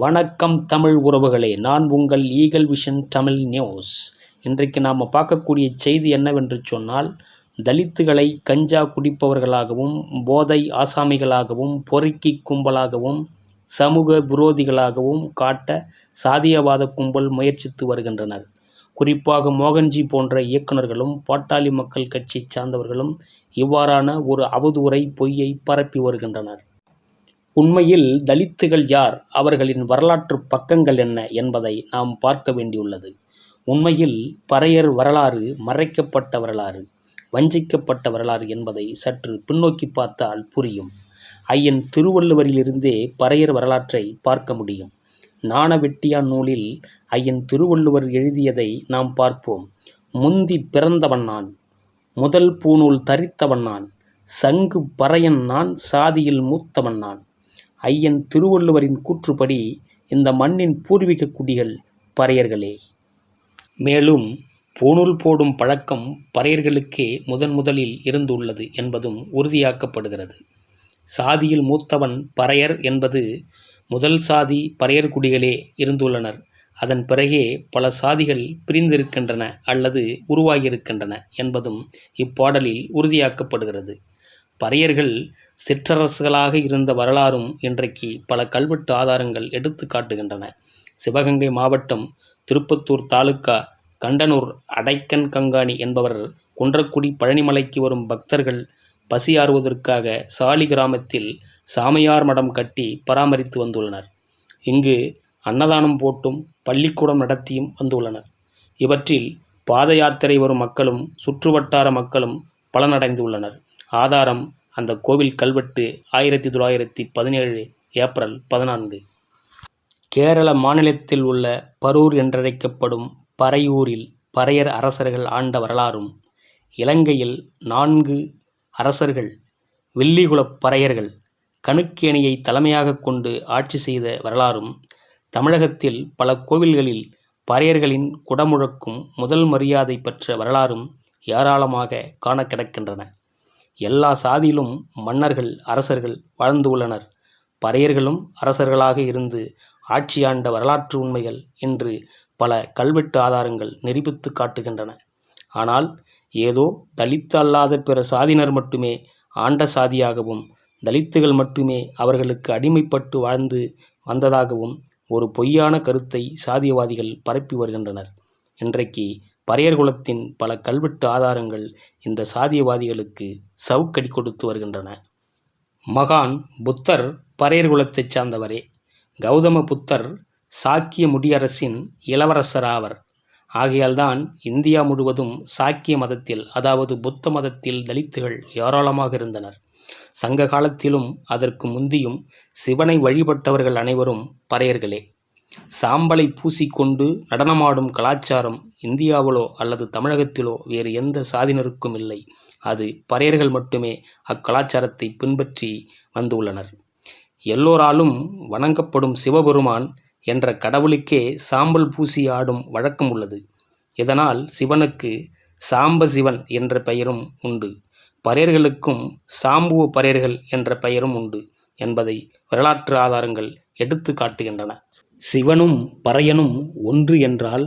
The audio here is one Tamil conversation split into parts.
வணக்கம் தமிழ் உறவுகளே நான் உங்கள் ஈகல் விஷன் தமிழ் நியூஸ் இன்றைக்கு நாம் பார்க்கக்கூடிய செய்தி என்னவென்று சொன்னால் தலித்துகளை கஞ்சா குடிப்பவர்களாகவும் போதை ஆசாமிகளாகவும் பொறுக்கி கும்பலாகவும் சமூக விரோதிகளாகவும் காட்ட சாதியவாத கும்பல் முயற்சித்து வருகின்றனர். குறிப்பாக மோகன்ஜி போன்ற இயக்குநர்களும் பாட்டாளி மக்கள் கட்சி சார்ந்தவர்களும் இவ்வாறான ஒரு அவதூறை பொய்யை பரப்பி வருகின்றனர். உண்மையில் தலித்துகள் யார்? அவர்களின் வரலாற்று பக்கங்கள் என்ன என்பதை நாம் பார்க்க வேண்டியுள்ளது. உண்மையில் பறையர் வரலாறு மறைக்கப்பட்ட வரலாறு வஞ்சிக்கப்பட்ட வரலாறு என்பதை சற்று பின்னோக்கி பார்த்தால் புரியும். ஐயன் திருவள்ளுவரிலிருந்தே பறையர் வரலாற்றை பார்க்க முடியும். நாணவெட்டியான் நூலில் ஐயன் திருவள்ளுவர் எழுதியதை நாம் பார்ப்போம். முந்தி பிறந்தவன் நான் முதல் பூநூல் தரித்தவன் நான் சங்கு பறையன் நான் சாதியில் மூத்தவன் நான். ஐயன் திருவள்ளுவரின் கூற்றுப்படி இந்த மண்ணின் பூர்வீக குடிகள் பறையர்களே. மேலும் பூணூல் போடும் பழக்கம் பறையர்களுக்கே முதன் முதலில் இருந்துள்ளது என்பதும் உறுதியாக்கப்படுகிறது. சாதியில் மூத்தவன் பறையர் என்பது முதல் சாதி பறையர் குடிகளே இருந்துள்ளனர். அதன் பிறகே பல சாதிகள் பிரிந்திருக்கின்றன அல்லது உருவாகியிருக்கின்றன என்பதும் இப்பாடலில் உறுதியாக்கப்படுகிறது. பறையர்கள் சிற்றரசுகளாக இருந்த வரலாறும் இன்றைக்கு பல கல்வெட்டு ஆதாரங்கள் எடுத்து காட்டுகின்றன. சிவகங்கை மாவட்டம் திருப்பத்தூர் தாலுக்கா கண்டனூர் அடைக்கன் கங்காணி என்பவர் குன்றக்குடி பழனிமலைக்கு வரும் பக்தர்கள் பசியாறுவதற்காக சாலி கிராமத்தில் சாமியார் மடம் கட்டி பராமரித்து வந்துள்ளனர். இங்கு அன்னதானம் போட்டும் பள்ளிக்கூடம் நடத்தியும் வந்துள்ளனர். இவற்றில் பாத யாத்திரை வரும் மக்களும் சுற்றுவட்டார மக்களும் பலனடைந்துள்ளனர். ஆதாரம் அந்த கோவில் கல்வெட்டு ஆயிரத்தி தொள்ளாயிரத்தி பதினேழு ஏப்ரல் பதினான்கு. கேரள மாநிலத்தில் உள்ள பரூர் என்றழைக்கப்படும் பறையூரில் பறையர் அரசர்கள் ஆண்ட வரலாறும் இலங்கையில் நான்கு அரசர்கள் வெள்ளிகுலப் பறையர்கள் கணுக்கேணியை தலைமையாக கொண்டு ஆட்சி செய்த வரலாறும் தமிழகத்தில் பல கோவில்களில் பறையர்களின் குடமுழக்கும் முதல் மரியாதை பெற்ற வரலாறும் ஏராளமாக காண கிடக்கின்றன. எல்லா சாதியிலும் மன்னர்கள் அரசர்கள் வாழ்ந்து உள்ளனர். பறையர்களும் அரசர்களாக இருந்து ஆட்சியாண்ட வரலாற்று உண்மைகள் இன்று பல கல்வெட்டு ஆதாரங்கள் நிரூபித்து காட்டுகின்றன. ஆனால் ஏதோ தலித்து அல்லாத பிற சாதியினர் மட்டுமே ஆண்ட சாதியாகவும் தலித்துகள் மட்டுமே அவர்களுக்கு அடிமைப்பட்டு வாழ்ந்து வந்ததாகவும் ஒரு பொய்யான கருத்தை சாதியவாதிகள் பரப்பி வருகின்றனர். இன்றைக்கு பறையர் குலத்தின் பல கல்வெட்டு ஆதாரங்கள் இந்த சாதியவாதிகளுக்கு சவுக்கடி கொடுத்து வருகின்றன. மகான் புத்தர் பறையர் குலத்தைச் சார்ந்தவரே. கௌதம புத்தர் சாக்கிய முடியரசின் இளவரசர் ஆவர் ஆகையால்தான் இந்தியா முழுவதும் சாக்கிய மதத்தில் அதாவது புத்த மதத்தில் தலித்துகள் ஏராளமாக இருந்தனர். சங்க காலத்திலும் அதற்கு முந்தியும் சிவனை வழிபட்டவர்கள் அனைவரும் பறையர்களே. சாம்பலை பூசிக்கொண்டு நடனமாடும் கலாச்சாரம் இந்தியாவிலோ அல்லது தமிழகத்திலோ வேறு எந்த சாதியினருக்கும் இல்லை. அது பறையர்கள் மட்டுமே அக்கலாச்சாரத்தை பின்பற்றி வந்துள்ளனர். எல்லோராலும் வணங்கப்படும் சிவபெருமான் என்ற கடவுளுக்கே சாம்பல் பூசி ஆடும் வழக்கம் உள்ளது. இதனால் சிவனுக்கு சாம்ப சிவன் என்ற பெயரும் உண்டு. பறையர்களுக்கும் சாம்புவ பறையர்கள் என்ற பெயரும் உண்டு என்பதை வரலாற்று ஆதாரங்கள் எடுத்து காட்டுகின்றன. சிவனும் பறையனும் ஒன்று என்றால்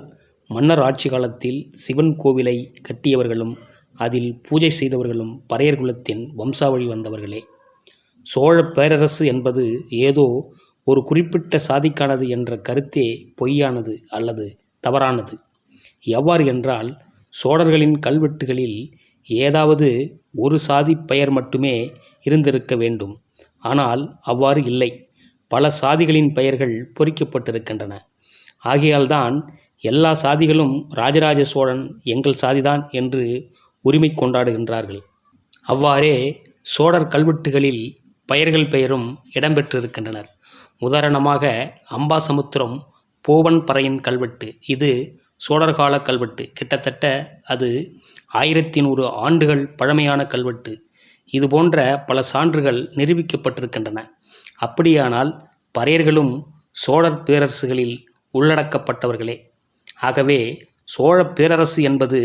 மன்னர் ஆட்சி காலத்தில் சிவன் கோவிலை கட்டியவர்களும் அதில் பூஜை செய்தவர்களும் பறையர் குலத்தின் வம்சாவழி வந்தவர்களே. சோழ பேரரசு என்பது ஏதோ ஒரு குறிப்பிட்ட சாதிக்கானது என்ற கருத்தே பொய்யானது அல்லது தவறானது. எவ்வாறு என்றால் சோழர்களின் கல்வெட்டுகளில் ஏதாவது ஒரு சாதி பெயர் மட்டுமே இருந்திருக்க வேண்டும். ஆனால் அவ்வாறு இல்லை. பல சாதிகளின் பெயர்கள் பொறிக்கப்பட்டிருக்கின்றன. ஆகையால்தான் எல்லா சாதிகளும் ராஜராஜ சோழன் எங்கள் சாதிதான் என்று உரிமை கொண்டாடுகின்றார்கள். அவ்வாறே சோழர் கல்வெட்டுகளில் பெயர்கள் பெயரும் இடம்பெற்றிருக்கின்றனர். உதாரணமாக அம்பாசமுத்திரம் போவன் பறையின் கல்வெட்டு இது சோழர்கால கல்வெட்டு. கிட்டத்தட்ட அது ஆயிரத்தி நூறு ஆண்டுகள் பழமையான கல்வெட்டு. இது போன்ற பல சான்றுகள் நிரூபிக்கப்பட்டிருக்கின்றன. அப்படியானால் பறையர்களும் சோழர் பேரரசுகளில் உள்ளடக்கப்பட்டவர்களே. ஆகவே சோழ பேரரசு என்பது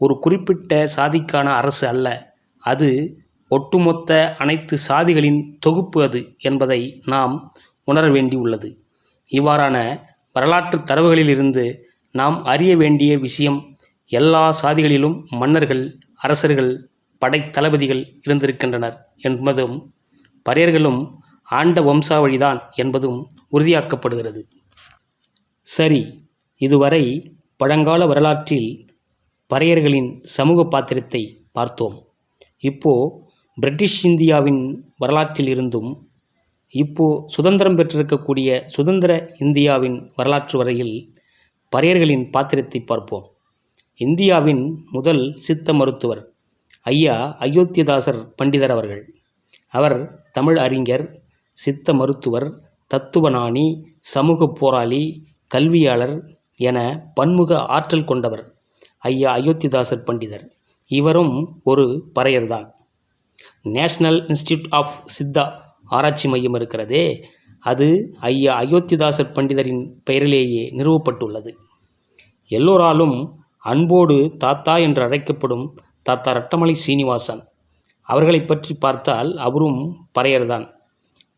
ஒரு குறிப்பிட்ட சாதிக்கான அரசு அல்ல. அது ஒட்டுமொத்த அனைத்து சாதிகளின் தொகுப்பு அது என்பதை நாம் உணர வேண்டியுள்ளது. இவ்வாறான வரலாற்று தரவுகளிலிருந்து நாம் அறிய வேண்டிய விஷயம் எல்லா சாதிகளிலும் மன்னர்கள் அரசர்கள் படைத்தளபதிகள் இருந்திருக்கின்றனர் என்பதும் பறையர்களும் ஆண்ட வம்சாவழிதான் என்பதும் உறுதியாக்கப்படுகிறது. சரி இதுவரை பழங்கால வரலாற்றில் பறையர்களின் சமூக பாத்திரத்தை பார்த்தோம். இப்போ பிரிட்டிஷ் இந்தியாவின் வரலாற்றில் இருந்தும் இப்போ சுதந்திரம் பெற்றிருக்கக்கூடிய சுதந்திர இந்தியாவின் வரலாற்று வரையில் பறையர்களின் பாத்திரத்தை பார்ப்போம். இந்தியாவின் முதல் சித்த மருத்துவர் ஐயா அயோத்தியதாசர் பண்டிதர் அவர்கள். அவர் தமிழ் அறிஞர் சித்த மருத்துவர் தத்துவஞானி சமூக போராளி கல்வியாளர் என பன்முக ஆற்றல் கொண்டவர் ஐயா அயோத்திதாசர் பண்டிதர். இவரும் ஒரு பறையர்தான். நேஷனல் இன்ஸ்டிடியூட் ஆஃப் சித்தா ஆராய்ச்சி மையம் இருக்கிறதே அது ஐயா அயோத்திதாசர் பண்டிதரின் பெயரிலேயே நிறுவப்பட்டுள்ளது. எல்லோராலும் அன்போடு தாத்தா என்று அழைக்கப்படும் தாத்தா ரட்டமலை சீனிவாசன். அவர்களை பற்றி பார்த்தால் அவரும் பறையர்தான்.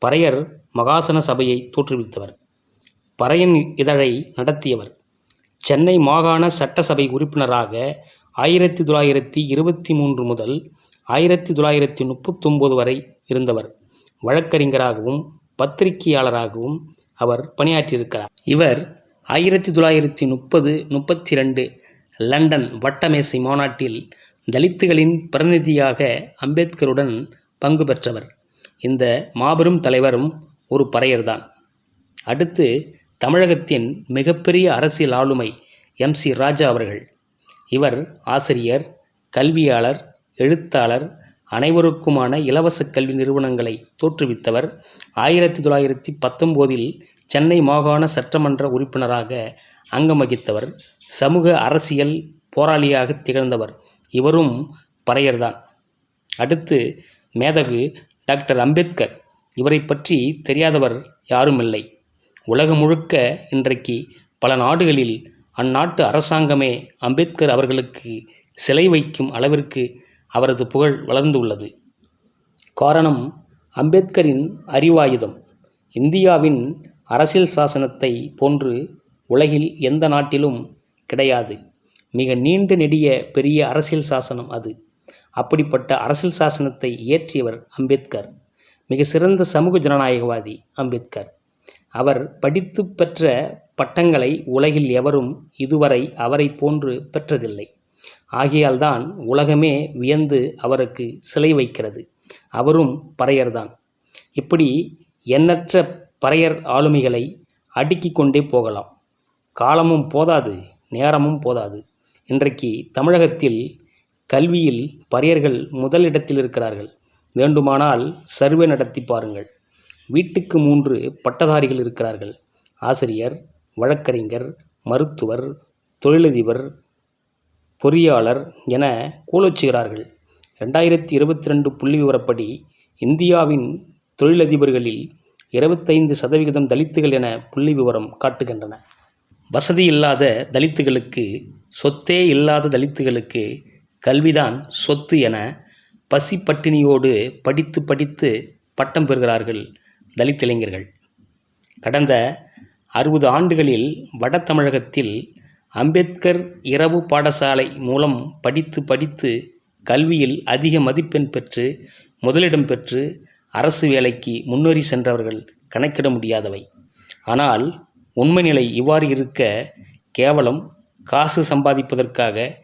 பறையர் மகாசன சபையை தோற்றுவித்தவர். பறையன் இதழை நடத்தியவர். சென்னை மாகாண சட்டசபை உறுப்பினராக ஆயிரத்தி தொள்ளாயிரத்தி இருபத்தி மூன்று முதல் ஆயிரத்தி தொள்ளாயிரத்தி முப்பத்தொம்போது வரை இருந்தவர். வழக்கறிஞராகவும் பத்திரிகையாளராகவும் அவர் பணியாற்றியிருக்கிறார். இவர் ஆயிரத்தி தொள்ளாயிரத்தி முப்பது முப்பத்தி ரெண்டு லண்டன் வட்டமேசை மாநாட்டில் தலித்துகளின் பிரதிநிதியாக அம்பேத்கருடன் பங்கு பெற்றவர். இந்த மாபெரும் தலைவரும் ஒரு பறையர்தான். அடுத்து தமிழகத்தின் மிகப்பெரிய அரசியல் ஆளுமை எம் சி ராஜா அவர்கள். இவர் ஆசிரியர் கல்வியாளர் எழுத்தாளர் அனைவருக்குமான இலவச கல்வி நிறுவனங்களை தோற்றுவித்தவர் ஆயிரத்தி தொள்ளாயிரத்தி பத்தொம்போதில் சென்னை மாகாண சட்டமன்ற உறுப்பினராக அங்கம் வகித்தவர் சமூக அரசியல் போராளியாக திகழ்ந்தவர். இவரும் பறையர்தான். அடுத்து மேதகு டாக்டர் அம்பேத்கர். இவரை பற்றி தெரியாதவர் யாரும் இல்லை உலகம் முழுக்க இன்றைக்கு பல நாடுகளில் அந்நாட்டு அரசாங்கமே அம்பேத்கர் அவர்களுக்கு சிலை வைக்கும் அளவிற்கு அவரது புகழ் வளர்ந்துள்ளது. காரணம் அம்பேத்கரின் அறிவாயுதம். இந்தியாவின் அரசியல் சாசனத்தை போன்று உலகில் எந்த நாட்டிலும் கிடையாது. மிக நீண்ட நெடிய பெரிய அரசியல் சாசனம் அது. அப்படிப்பட்ட அரசியல் சாசனத்தை இயற்றியவர் அம்பேத்கர். மிக சிறந்த சமூக ஜனநாயகவாதி அம்பேத்கர். அவர் படித்து பெற்ற பட்டங்களை உலகில் எவரும் இதுவரை அவரை போன்று பெற்றதில்லை. ஆகையால்தான் உலகமே வியந்து அவருக்கு சிலை வைக்கிறது. அவரும் பறையர்தான். இப்படி எண்ணற்ற பறையர் ஆளுமைகளை அடுக்கிக் கொண்டே போகலாம். காலமும் போதாது நேரமும் போதாது. இன்றைக்கு தமிழகத்தில் கல்வியில் பறையர்கள் முதலிடத்தில் இருக்கிறார்கள். வேண்டுமானால் சர்வே நடத்தி பாருங்கள். வீட்டுக்கு மூன்று பட்டதாரிகள் இருக்கிறார்கள். ஆசிரியர் வழக்கறிஞர் மருத்துவர் தொழிலதிபர் பொறியாளர் என கூலொச்சுகிறார்கள். ரெண்டாயிரத்தி இருபத்தி ரெண்டு புள்ளி விவரப்படி இந்தியாவின் தொழிலதிபர்களில் இருபத்தைந்து சதவிகிதம் தலித்துகள் என புள்ளி விவரம் காட்டுகின்றன. வசதி இல்லாத தலித்துகளுக்கு சொத்தே இல்லாத தலித்துகளுக்கு கல்விதான் சொத்து என பசி பட்டினியோடு படித்து படித்து பட்டம் பெறுகிறார்கள் தலித் இளைஞர்கள் கடந்த அறுபது ஆண்டுகளில் வட தமிழகத்தில் அம்பேத்கர் இரவு பாடசாலை மூலம் படித்து படித்து கல்வியில் அதிக மதிப்பெண் பெற்று முதலிடம் பெற்று அரசு வேலைக்கு முன்னேறி சென்றவர்கள் கணக்கிட முடியாதவை. ஆனால் உண்மை நிலை இவ்வாறு இருக்க கேவலம் காசு சம்பாதிப்பதற்காக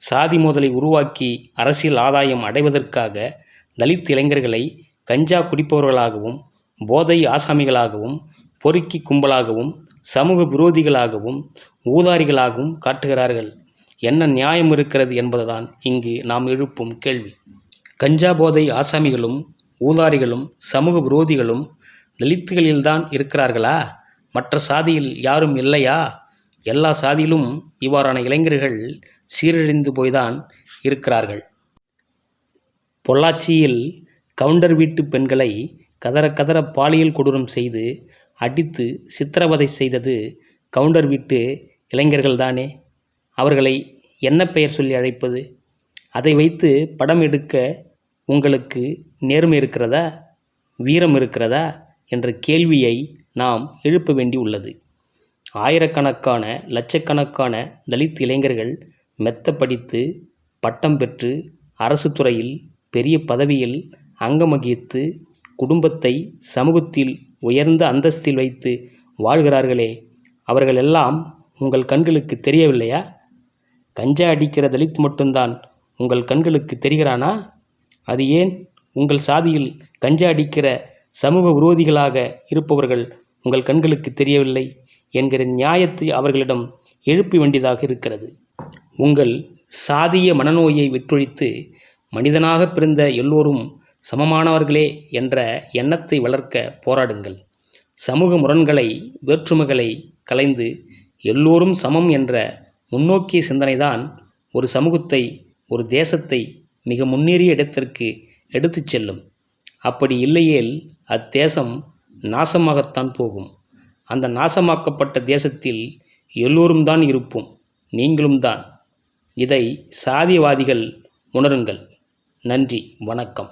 சாதி மோதலை உருவாக்கி அரசியல் ஆதாயம் அடைவதற்காக தலித் இளைஞர்களை கஞ்சா குடிப்பவர்களாகவும் போதை ஆசாமிகளாகவும் பொறுக்கி கும்பலாகவும் சமூக விரோதிகளாகவும் ஊதாரிகளாகவும் காட்டுகிறார்கள். என்ன நியாயம் இருக்கிறது என்பதுதான் இங்கு நாம் எழுப்பும் கேள்வி. கஞ்சா போதை ஆசாமிகளும் ஊதாரிகளும் சமூக விரோதிகளும் தலித்துகளில்தான் இருக்கிறார்களா? மற்ற சாதியில் யாரும் இல்லையா? எல்லா சாதியிலும் இவ்வாறான இளைஞர்கள் சீரழிந்து போய்தான் இருக்கிறார்கள். பொள்ளாச்சியில் கவுண்டர் வீட்டு பெண்களை கதற கதற பாலியல் கொடூரம் செய்து அடித்து சித்திரவதை செய்தது கவுண்டர் வீட்டு இளைஞர்கள்தானே அவர்களை என்ன பெயர் சொல்லி அழைப்பது? அதை வைத்து படம் எடுக்க உங்களுக்கு நேர்மை இருக்கிறதா? வீரம் இருக்கிறதா? என்ற கேள்வியை நாம் எழுப்ப வேண்டி உள்ளது ஆயிரக்கணக்கான லட்சக்கணக்கான தலித் இளைஞர்கள் மெத்த படித்து பட்டம் பெற்று அரசு துறையில் பெரிய பதவியில் அங்கம் வகித்து குடும்பத்தை சமூகத்தில் உயர்ந்த அந்தஸ்தில் வைத்து வாழ்கிறார்களே அவர்களெல்லாம் உங்கள் கண்களுக்கு தெரியவில்லையா? கஞ்சா அடிக்கிற தலித் மட்டும்தான் உங்கள் கண்களுக்கு தெரிகிறானா? அது ஏன் உங்கள் சாதியில் கஞ்சா அடிக்கிற சமூக விரோதிகளாக இருப்பவர்கள் உங்கள் கண்களுக்கு தெரியவில்லை? என்கிற நியாயத்தை அவர்களிடம் எழுப்ப வேண்டியதாக இருக்கிறது. உங்கள் சாதிய மனநோயை விற்றொழித்து மனிதனாக பிறந்த எல்லோரும் சமமானவர்களே என்ற எண்ணத்தை வளர்க்க போராடுங்கள். சமூக முரண்களை வேற்றுமைகளை கலைந்து எல்லோரும் சமம் என்ற முன்னோக்கிய சிந்தனைதான் ஒரு சமூகத்தை ஒரு தேசத்தை மிக முன்னேறிய இடத்திற்கு எடுத்துச் செல்லும். அப்படி இல்லையேல் அத்தேசம் நாசமாகத்தான் போகும். அந்த நாசமாக்கப்பட்ட தேசத்தில் எல்லோரும் தான் இருப்போம். நீங்களும் தான். இதை சாதிவாதிகள் உணருங்கள். நன்றி. வணக்கம்.